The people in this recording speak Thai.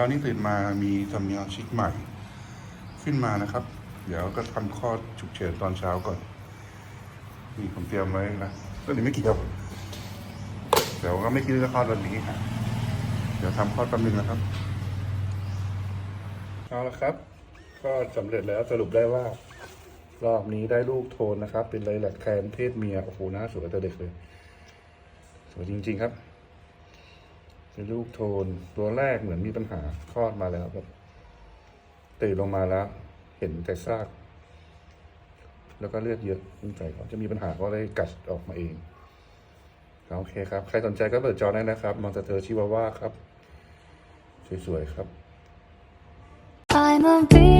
ช้านี้ตื่นมามีทำยาชิกใหม่ ขึ้นมานะครับ เดี๋ยวก็ทำคลอดฉุกเฉินตอนเช้าก่อนนี่ผมเตรียมไว้นะก็นี่ไม่กี่ครับเดี๋ยวก็ไม่คิดจะคลอดวันนี้ฮะเดี๋ยวทำคลอดแป๊บนึงนะครับเอาละครับ ก็สำเร็จแล้วสรุปได้ว่า รอบนี้ได้ลูกโทนนะครับ เป็นไลแลกแคนเพศเมียโอ้โหหน้าสวยแต่เด็กเลยสวยจริง ๆ ครับ เป็นลูกโทน ตัวแรกเหมือนมีปัญหาคลอดมาแล้วครับ ตื่นลงมาแล้ว เห็นแต่ซาก แล้วก็เลือดเยอะสงสัยเขาจะมีปัญหาก็เลยกัดออกมาเองโอเคครับ ใครสนใจก็เปิดจอได้นะครับ มอนสเตอร์ชิวาว่าครับ สวยๆครับ I'm a